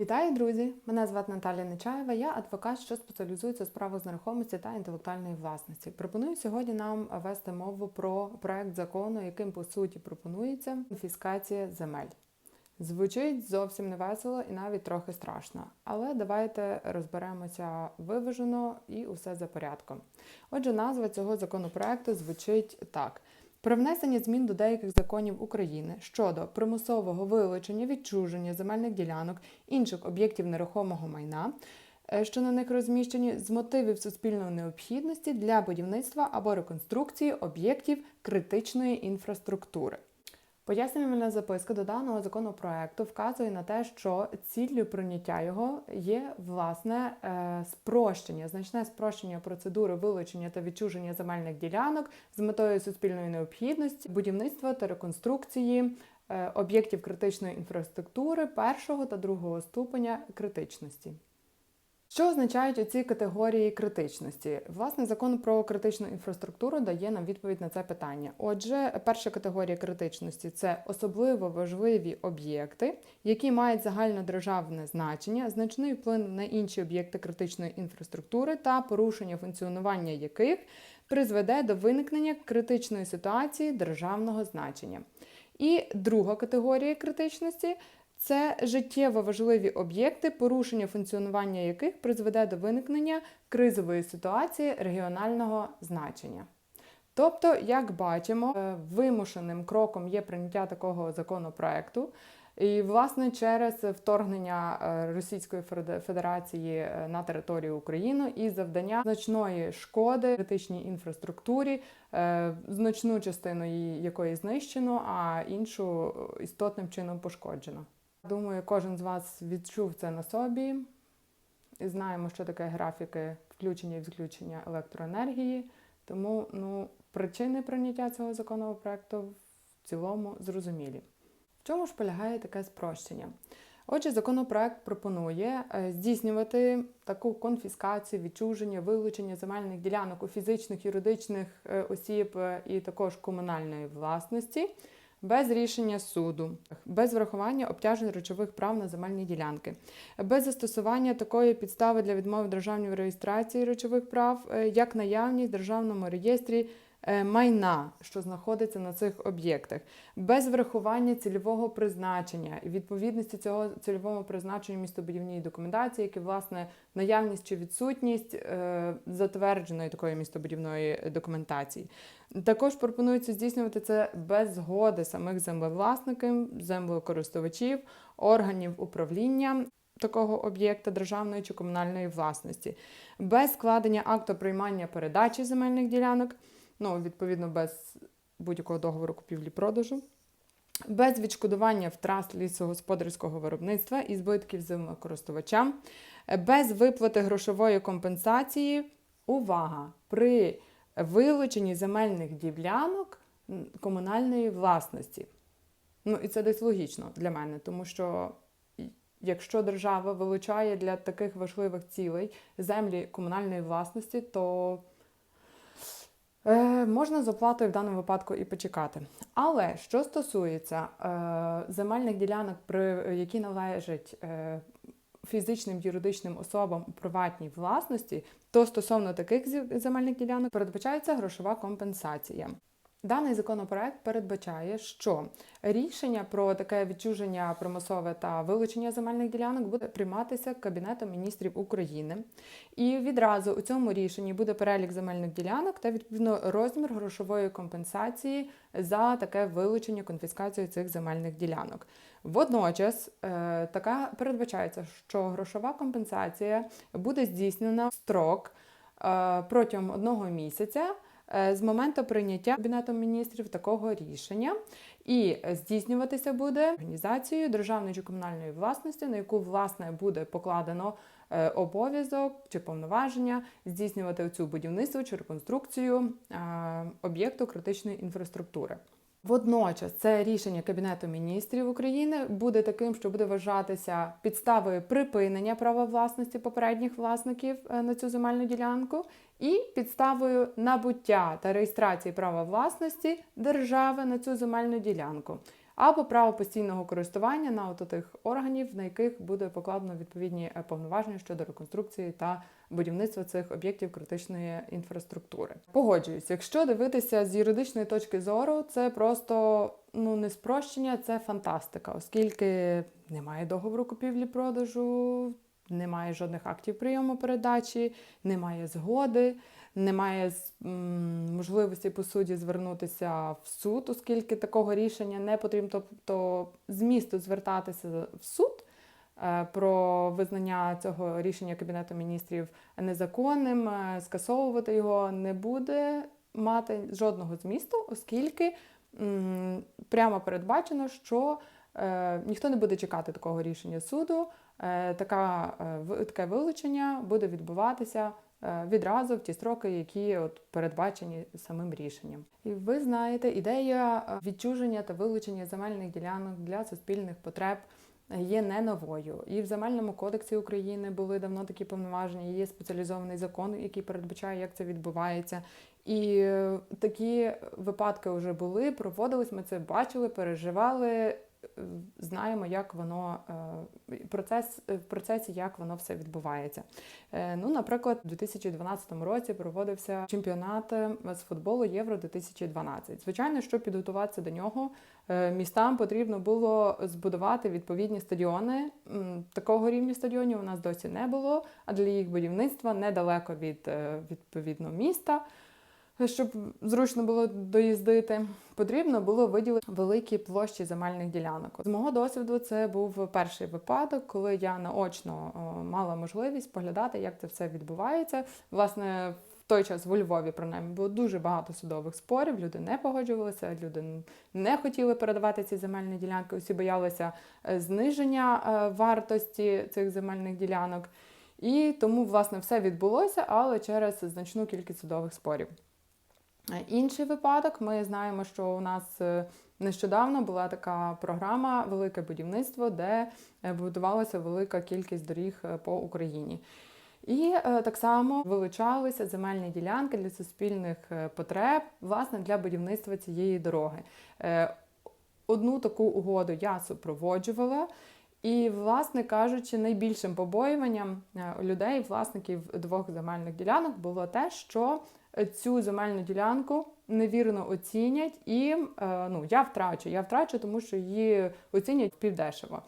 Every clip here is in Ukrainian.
Вітаю, друзі! Мене звати Наталія Нечаєва. Я адвокат, що спеціалізується у справах з нерухомості та інтелектуальної власності. Пропоную сьогодні нам вести мову про проект закону, яким по суті пропонується конфіскація земель. Звучить зовсім невесело і навіть трохи страшно. Але давайте розберемося виважено і усе за порядком. Отже, назва цього законопроекту звучить так: про внесення змін до деяких законів України щодо примусового вилучення, відчуження земельних ділянок інших об'єктів нерухомого майна. е, Що на них розміщені з мотивів суспільної необхідності для будівництва або реконструкції об'єктів критичної інфраструктури. Пояснювальна записка до даного законопроекту вказує на те, що ціллю прийняття його є власне е, спрощення, значне спрощення процедури вилучення та відчуження земельних ділянок з метою суспільної необхідності, будівництва та реконструкції е, об'єктів критичної інфраструктури першого та другого ступеня критичності. Що означають оці категорії критичності? Власне, закон про критичну інфраструктуру дає нам відповідь на це питання. Отже, перша категорія критичності це особливо важливі об'єкти, які мають загальнодержавне значення, значний вплив на інші об'єкти критичної інфраструктури та порушення функціонування яких призведе до виникнення критичної ситуації державного значення. І друга категорія критичності це життєво важливі об'єкти, порушення функціонування яких призведе до виникнення кризової ситуації регіонального значення. Тобто, як бачимо, е, вимушеним кроком є прийняття такого законопроекту. І, власне, через вторгнення е, Російської Феде- Федерації е, на територію України і завдання значної шкоди критичній інфраструктурі, значну частину її якої знищено, а іншу істотним чином пошкоджено. Думаю, кожен з вас відчув це на собі. І знаємо, що таке графіки включення і відключення електроенергії. Тому ну, причини прийняття цього законопроекту в цілому зрозумілі. В чому ж полягає таке спрощення? Отже, законопроект пропонує е, здійснювати таку конфіскацію, відчуження, вилучення земельних ділянок у фізичних, юридичних е, осіб е, і також комунальної власності без рішення суду, без врахування обтяжень речових прав на земельні ділянки, без застосування такої підстави для відмови державної реєстрації речових прав, е, як наявність в державному реєстрі майна, що знаходиться на цих об'єктах, без врахування цільового призначення і відповідності цього цільовому призначенню містобудівній документації, які власне наявність чи відсутність е, затвердженої такої містобудівної документації. Також пропонується здійснювати це без згоди самих землевласників, землекористувачів, органів управління такого об'єкта державної чи комунальної власності, без складення акту приймання передачі земельних ділянок, ну відповідно без будь-якого договору купівлі-продажу. Без відшкодування втрат лісогосподарського виробництва і збитків землекористувачам, без виплати грошової компенсації. Увага! При вилученні земельних ділянок комунальної власності. Ну і це десь логічно для мене, тому що якщо держава вилучає для таких важливих цілей землі комунальної власності, то е, можна з оплатою в даному випадку і почекати. Але що стосується е, земельних ділянок, при, які належать е, фізичним юридичним особам у приватній власності, то стосовно таких земельних ділянок передбачається грошова компенсація. Даний законопроект передбачає, що рішення про таке відчуження примусове та вилучення земельних ділянок буде прийматися Кабінетом міністрів України. І відразу у цьому рішенні буде перелік земельних ділянок та відповідно розмір грошової компенсації за таке вилучення конфіскацію цих земельних ділянок. Водночас е, така передбачається, що грошова компенсація буде здійснена в строк е, протягом одного місяця з моменту прийняття Кабінетом міністрів такого рішення. І здійснюватися буде організацією державної чи комунальної власності, на яку власне буде покладено е, обов'язок чи повноваження здійснювати цю будівництво чи реконструкцію е, об'єкту критичної інфраструктури. Водночас це рішення Кабінету міністрів України буде таким, що буде вважатися підставою припинення права власності попередніх власників е, на цю земельну ділянку і підставою набуття та реєстрації права власності держави на цю земельну ділянку. Або право постійного користування на от тих органів, на яких буде покладено відповідні е, повноваження щодо реконструкції та будівництва цих об'єктів критичної інфраструктури. Погоджуюсь, якщо дивитися з юридичної точки зору, це просто ну не спрощення, це фантастика, оскільки немає договору купівлі-продажу, немає жодних актів прийому передачі, немає згоди, немає можливості по суді звернутися в суд, оскільки такого рішення не потрібно. Тобто змісту звертатися в суд е, про визнання цього рішення Кабінету міністрів незаконним, е, скасовувати його не буде мати жодного змісту, оскільки прямо передбачено, що е, ніхто не буде чекати такого рішення суду. Така, таке вилучення буде відбуватися відразу в ті строки, які от передбачені самим рішенням. І ви знаєте, ідея е, відчуження та вилучення земельних ділянок для суспільних потреб є не новою. І в земельному кодексі України були давно такі повноваження. Є спеціалізований закон, який передбачає, як це відбувається. І е, такі випадки вже були, проводились. Ми це бачили, переживали. Е, Знаємо, як воно е, процес в процесі, як воно все відбувається. Е, Ну, наприклад, у 2012 році проводився чемпіонат е, з футболу Євро 2012. Звичайно, щоб підготуватися до нього, е, містам потрібно було збудувати відповідні стадіони. Такого рівня стадіонів у нас досі не було, а для їх будівництва недалеко від е, відповідно міста. Щоб зручно було доїздити, потрібно було виділити великі площі земельних ділянок. З мого досвіду, це був перший випадок, коли я наочно мала можливість поглядати, як це все відбувається. Власне, в той час у Львові принаймні було дуже багато судових спорів. Люди не погоджувалися, люди не хотіли передавати ці земельні ділянки. Усі боялися е, зниження е, вартості цих земельних ділянок. І тому, власне, все відбулося, але через значну кількість судових спорів. Е, Інший випадок, ми знаємо, що у нас е, нещодавно була така програма Велике будівництво, де е, будувалася велика кількість доріг по Україні. І так само вилучалися земельні ділянки для суспільних потреб, власне, для будівництва цієї дороги. Одну таку угоду я супроводжувала. І, власне кажучи, найбільшим побоюванням людей, власників двох земельних ділянок, було те, що цю земельну ділянку невірно оцінять, і е, ну, я втрачу. Я втрачу, тому що її оцінять півдешево.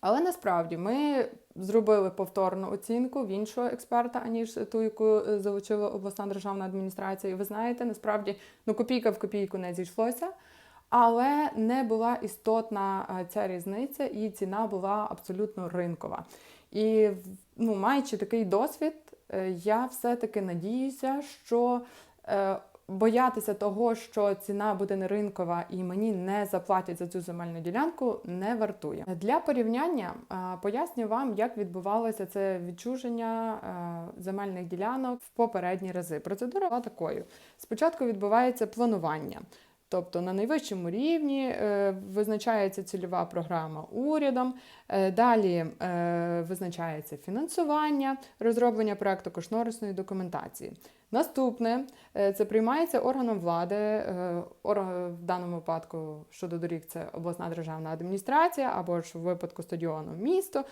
Але насправді ми зробили повторну оцінку в іншого експерта, аніж ту, яку е, залучила обласна державна адміністрація. І ви знаєте, насправді ну, копійка в копійку не зійшлося. Але не була істотна е, ця різниця, і ціна була абсолютно ринкова. І ну, маючи такий досвід, я все-таки надіюся, що е, боятися того, що ціна буде не ринкова і мені не заплатять за цю земельну ділянку, не вартує. Для порівняння е, поясню вам, як відбувалося це відчуження е, земельних ділянок в попередні рази. Процедура була такою: спочатку відбувається планування. Тобто на найвищому рівні е, визначається цільова програма урядом, е, далі е, визначається фінансування, розроблення проекту кошторисної документації. Наступне це приймається органом влади, в даному випадку щодо доріг це обласна державна адміністрація або ж в випадку стадіону місто,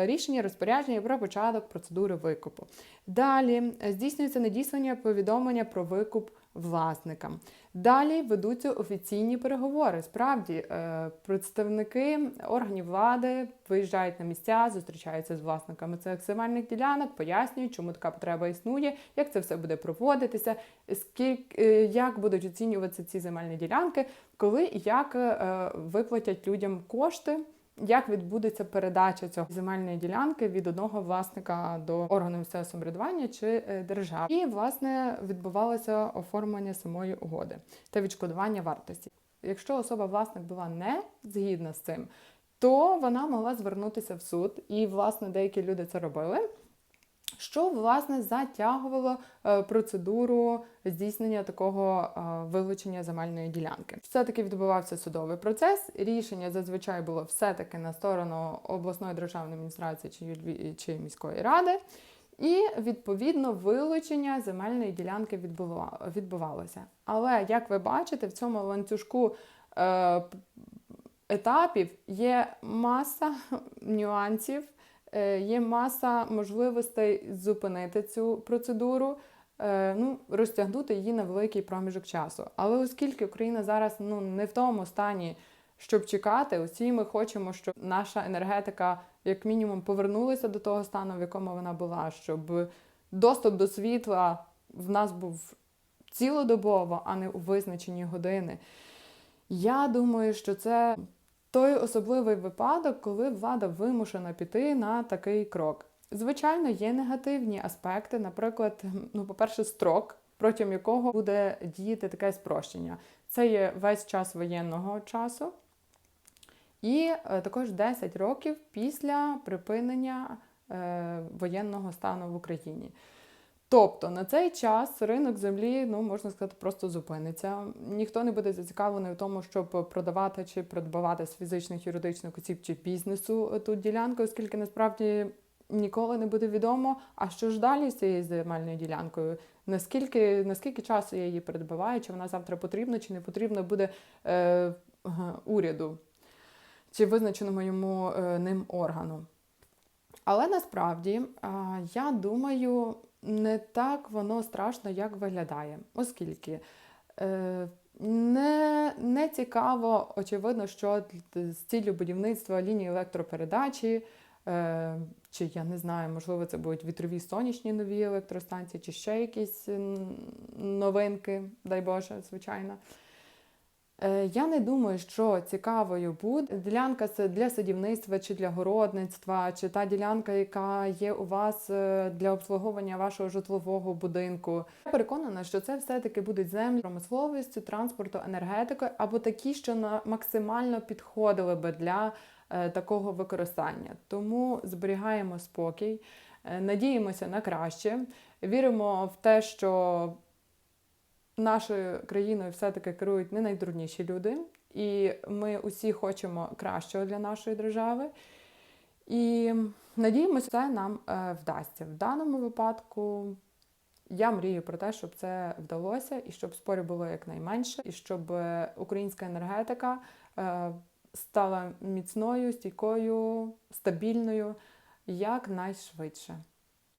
рішення розпорядження про початок процедури викупу. Далі здійснюється надіслання повідомлення про викуп власникам. Далі ведуться офіційні переговори. Справді, е, представники органів влади виїжджають на місця, зустрічаються з власниками цих земельних ділянок, пояснюють, чому така потреба існує, як це все буде проводитися, скільки е, як будуть оцінюватися ці земельні ділянки, коли і як е, виплатять людям кошти. Як відбудеться передача цього земельної ділянки від одного власника до органу місцевого самоврядування чи е, держави? І власне відбувалося оформлення самої угоди та відшкодування вартості. Якщо особа власник була не згідна з цим, то вона могла звернутися в суд, і власне деякі люди це робили. Що власне затягувало е, процедуру здійснення такого е, вилучення земельної ділянки? Все-таки відбувався судовий процес. Рішення зазвичай було все-таки на сторону обласної державної адміністрації чи, Львів- чи міської ради. І відповідно вилучення земельної ділянки відбува- відбувалося. Але як ви бачите, в цьому ланцюжку е, етапів є маса нюансів, є маса можливостей зупинити цю процедуру, е, ну, розтягнути її на великий проміжок часу. Але оскільки Україна зараз ну, не в тому стані, щоб чекати, усі ми хочемо, щоб наша енергетика, як мінімум, повернулася до того стану, в якому вона була, щоб доступ до світла в нас був цілодобово, а не у визначені години. Я думаю, що це той особливий випадок, коли влада вимушена піти на такий крок. Звичайно, є негативні аспекти, наприклад, ну, по-перше, строк, протягом якого буде діяти таке спрощення. Це є весь час воєнного часу, і е, також 10 років після припинення е, воєнного стану в Україні. Тобто на цей час ринок землі, ну можна сказати, просто зупиниться. Ніхто не буде зацікавлений в тому, щоб продавати чи придбавати з фізичних юридичних осіб чи бізнесу ту ділянку, оскільки насправді ніколи не буде відомо, а що ж далі з цією земельною ділянкою. Наскільки наскільки часу я її придбаваю, чи вона завтра потрібна, чи не потрібна буде е, уряду, чи визначеному йому е, ним органу. Але насправді е, я думаю не так воно страшно, як виглядає, оскільки е, не, не цікаво, очевидно, що з ціллю будівництва лінії електропередачі, е, чи я не знаю, можливо, це будуть вітрові сонячні нові електростанції, чи ще якісь новинки, дай Боже, звичайно. Е, Я не думаю, що цікавою буде ділянка для садівництва чи для городництва, чи та ділянка, яка є у вас е, для обслуговування вашого житлового будинку. Я переконана, що це все-таки будуть землі промисловістю, транспорту, енергетикою або такі, що на максимально підходили би для е, такого використання. Тому зберігаємо спокій, надіємося на краще, віримо в те, що нашою країною все-таки керують не найдурніші люди, і ми усі хочемо кращого для нашої держави. І надіємося, це нам е, вдасться. В даному випадку я мрію про те, щоб це вдалося, і щоб спорів було якнайменше, і щоб е, українська енергетика е, стала міцною, стійкою, стабільною якнайшвидше.